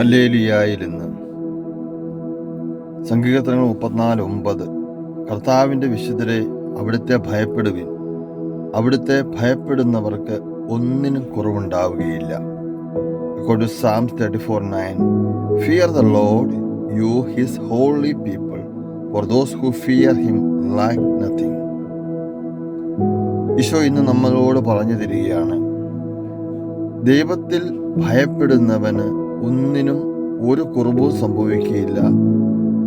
ഹല്ലേലിയായിൽ സംഗീതങ്ങൾ മുപ്പത്തിനാല് ഒമ്പത് കർത്താവിന്റെ വിശുദ്ധരെ അവിടുത്തെ ഭയപ്പെടുവിൻ. അവിടുത്തെ ഭയപ്പെടുന്നവർക്ക് ഒന്നിനും കുറവുണ്ടാവുകയില്ല. According to Psalms 34 9, Fear the Lord, you his holy people, for those who fear him lack nothing. Isho ഇന്ന് നമ്മളോട് പറഞ്ഞു തരികയാണ് ദൈവത്തിൽ ഭയപ്പെടുന്നവന് ഒന്നിനും ഒരു കുറവും സംഭവിക്കുകയില്ല.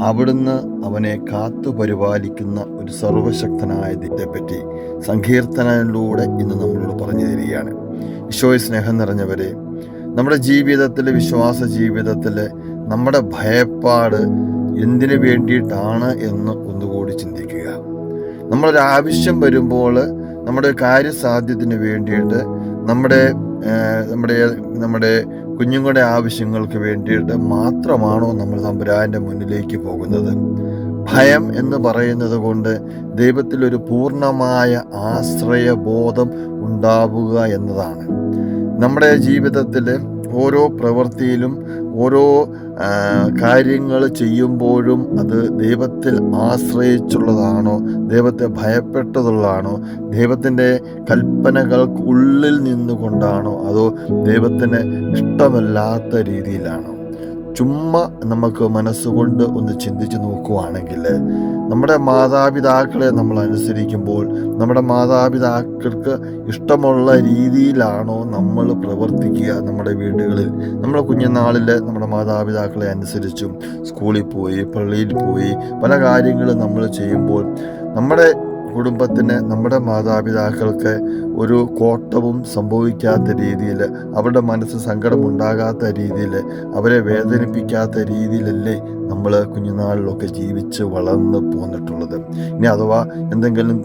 അവിടുന്ന് അവനെ കാത്തു പരിപാലിക്കുന്ന ഒരു സർവശക്തനായ ദൈവത്തെപ്പറ്റി സങ്കീർത്തനയിലൂടെ ഇന്ന് നമ്മളോട് പറഞ്ഞു തരികയാണ്. ഈശോയെ സ്നേഹം നിറഞ്ഞവരെ നമ്മുടെ ജീവിതത്തിൽ വിശ്വാസ ജീവിതത്തിൽ നമ്മുടെ ഭയപ്പാട് എന്തിനു വേണ്ടിയിട്ടാണ് എന്ന് ഒന്നുകൂടി ചിന്തിക്കുക. നമ്മളൊരാവശ്യം വരുമ്പോൾ നമ്മുടെ കാര്യസാധ്യത്തിന് വേണ്ടിയിട്ട് നമ്മുടെ നമ്മുടെ നമ്മുടെ കുഞ്ഞുങ്ങളുടെ ആവശ്യങ്ങൾക്ക് വേണ്ടിയിട്ട് മാത്രമാണോ നമ്മൾ തമ്പുരാന്റെ മുന്നിലേക്ക് പോകുന്നത്? ഭയം എന്ന് പറയുന്നത് കൊണ്ട് ദൈവത്തിൽ ഒരു പൂർണമായ ആശ്രയബോധം ഉണ്ടാവുക എന്നതാണ്. നമ്മുടെ ജീവിതത്തിൽ ഓരോ പ്രവൃത്തിയിലും ഓരോ കാര്യങ്ങൾ ചെയ്യുമ്പോഴും അത് ദൈവത്തിൽ ആശ്രയിച്ചുള്ളതാണോ? ദൈവത്തെ ഭയപ്പെട്ടതുള്ളതാണോ? ദൈവത്തിന്റെ കൽപ്പനകൾക്ക് ഉള്ളിൽ നിന്നുകൊണ്ടാണോ? അതോ ദൈവത്തിന് ഇഷ്ടമല്ലാത്ത രീതിയിലാണോ? ചുമ്മാ നമുക്ക് മനസ്സുകൊണ്ട് ഒന്ന് ചിന്തിച്ച് നോക്കുവാണെങ്കിൽ നമ്മുടെ മാതാപിതാക്കളെ നമ്മൾ അനുസരിക്കുമ്പോൾ നമ്മുടെ മാതാപിതാക്കൾക്ക് ഇഷ്ടമുള്ള രീതിയിലാണോ നമ്മൾ പ്രവർത്തിക്കുക നമ്മുടെ വീടുകളിൽ. നമ്മുടെ കുഞ്ഞുനാളിൽ നമ്മുടെ മാതാപിതാക്കളെ അനുസരിച്ചും സ്കൂളിൽ പോയി പള്ളിയിൽ പോയി പല കാര്യങ്ങളും നമ്മൾ ചെയ്യുമ്പോൾ നമ്മുടെ കുടുംബത്തിന് നമ്മുടെ മാതാപിതാക്കൾക്ക് ഒരു കോട്ടവും സംഭവിക്കാത്ത രീതിയിൽ അവരുടെ മനസ്സ് സങ്കടമുണ്ടാകാത്ത രീതിയിൽ അവരെ വേദനിപ്പിക്കാത്ത രീതിയിലല്ലേ നമ്മൾ കുഞ്ഞുനാളിലൊക്കെ ജീവിച്ച് വളർന്ന് പോന്നിട്ടുള്ളത്. ഇനി അഥവാ എന്തെങ്കിലും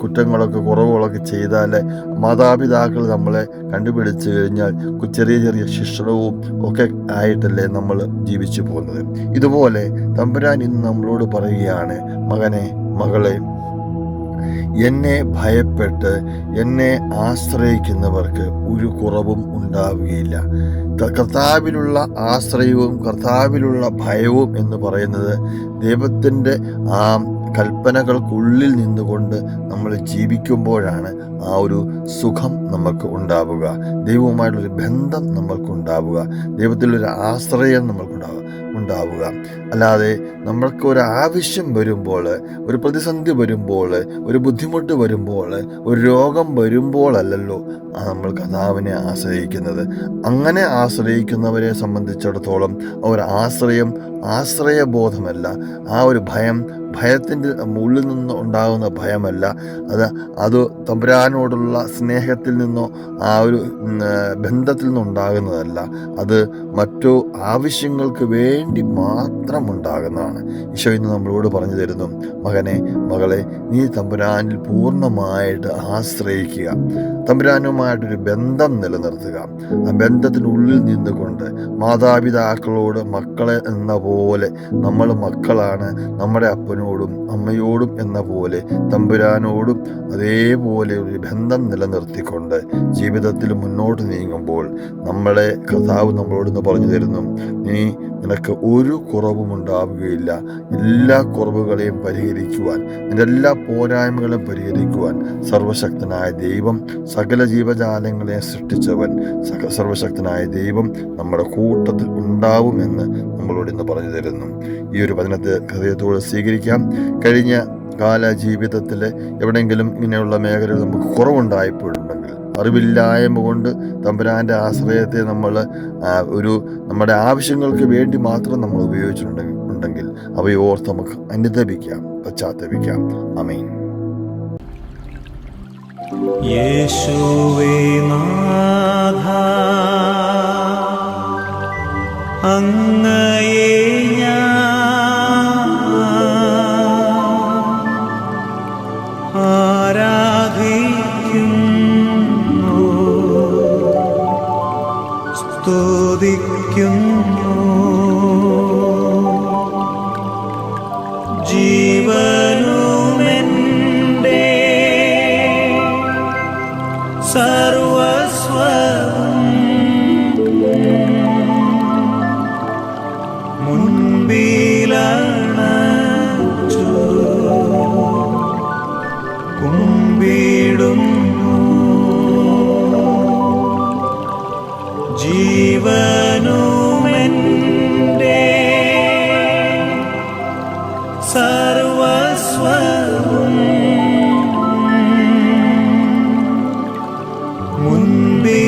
കുറ്റങ്ങളൊക്കെ കുറവുകളൊക്കെ ചെയ്താൽ മാതാപിതാക്കൾ നമ്മളെ കണ്ടുപിടിച്ച് കഴിഞ്ഞാൽ ചെറിയ ചെറിയ ശിക്ഷണവും ഒക്കെ ആയിട്ടല്ലേ നമ്മൾ ജീവിച്ചു പോകുന്നത്. ഇതുപോലെ തമ്പുരാൻ ഇന്ന് നമ്മളോട് പറയുകയാണ് മകനെ മകളെ എന്നെ ഭയപ്പെട്ട് എന്നെ ആശ്രയിക്കുന്നവർക്ക് ഒരു കുറവും ഉണ്ടാവുകയില്ല. കർത്താവിലുള്ള ആശ്രയവും കർത്താവിലുള്ള ഭയവും എന്ന് പറയുന്നത് ദൈവത്തിന്റെ ആ കൽപ്പനകൾക്കുള്ളിൽ നിന്നുകൊണ്ട് നമ്മൾ ജീവിക്കുമ്പോഴാണ് ആ ഒരു സുഖം നമുക്ക് ഉണ്ടാവുക. ദൈവവുമായിട്ടുള്ളൊരു ബന്ധം നമ്മൾക്കുണ്ടാവുക. ദൈവത്തിലൊരു ആശ്രയം നമ്മൾക്കുണ്ടാവുക. ഉണ്ടാവുക. അല്ലാതെ നമ്മൾക്ക് ഒരു ആവശ്യം വരുമ്പോൾ ഒരു പ്രതിസന്ധി വരുമ്പോൾ ഒരു ബുദ്ധിമുട്ട് വരുമ്പോൾ ഒരു രോഗം വരുമ്പോഴല്ലല്ലോ നമ്മൾ കഥാവിനെ ആശ്രയിക്കുന്നത്. അങ്ങനെ ആശ്രയിക്കുന്നവരെ സംബന്ധിച്ചിടത്തോളം ഒരു ആശ്രയം ആശ്രയബോധമല്ല. ആ ഒരു ഭയം ഭയത്തിന്റെ ഉള്ളിൽ നിന്ന് ഉണ്ടാകുന്ന ഭയമല്ല. അത് അത് തമ്പുരാനോടുള്ള സ്നേഹത്തിൽ നിന്നോ ആ ഒരു ബന്ധത്തിൽ നിന്നുണ്ടാകുന്നതല്ല അത് മറ്റു ആവശ്യങ്ങൾക്ക് വേണ്ടി മാത്രം ഉണ്ടാകുന്നതാണ്. ഈശോ ഇന്ന് നമ്മളോട് പറഞ്ഞു തരുന്നു മകനെ മകളെ നീ തമ്പുരാനിൽ പൂർണമായിട്ട് ആശ്രയിക്കുക. തമ്പുരാനുമായിട്ടൊരു ബന്ധം നിലനിർത്തുക. ആ ബന്ധത്തിനുള്ളിൽ നിന്നുകൊണ്ട് മാതാപിതാക്കളോട് മക്കളെ എന്ന പോലെ നമ്മൾ മക്കളാണ്. നമ്മുടെ അപ്പനോടും അമ്മയോടും എന്ന പോലെ തമ്പുരാനോടും അതേപോലെ ഒരു ബന്ധം നിലനിർത്തിക്കൊണ്ട് ജീവിതത്തിൽ മുന്നോട്ട് നീങ്ങുമ്പോൾ നമ്മളെ കർത്താവ് നമ്മളോടൊന്ന് പറഞ്ഞു തരുന്നു നീ നിനക്ക് ഒരു കുറവും ഉണ്ടാവുകയില്ല. എല്ലാ കുറവുകളെയും പരിഹരിക്കുവാൻ നിന്റെ എല്ലാ പോരായ്മകളും പരിഹരിക്കുവാൻ സർവശക്തനായ ദൈവം സകല ജീവജാലങ്ങളെ സൃഷ്ടിച്ചവൻ സക സർവശക്തനായ ദൈവം നമ്മുടെ കൂട്ടത്തിൽ ഉണ്ടാവുമെന്ന് നമ്മളോട് ഇന്ന് പറഞ്ഞു തരുന്നു. ഈ ഒരു വചനത്തെ ഹൃദയത്തോട് സ്വീകരിക്കാം. കഴിഞ്ഞ കാല ജീവിതത്തിൽ എവിടെയെങ്കിലും ഇങ്ങനെയുള്ള മേഖലകൾ നമുക്ക് കുറവുണ്ടായപ്പോഴുണ്ടെങ്കിൽ അറിവില്ലായ്മ കൊണ്ട് തമ്പുരാന്റെ ആശ്രയത്തെ നമ്മൾ ഒരു നമ്മുടെ ആവശ്യങ്ങൾക്ക് വേണ്ടി മാത്രം നമ്മൾ ഉപയോഗിച്ചിട്ടുണ്ടെങ്കിൽ ഉണ്ടെങ്കിൽ അവയെ ഓർത്ത് നമുക്ക് അനുദപിക്കാം പശ്ചാത്തപിക്കാം. അമീൻ യേശുവേ അങ്ങയെ ഞാൻ സ്തുതിക്കുന്നു be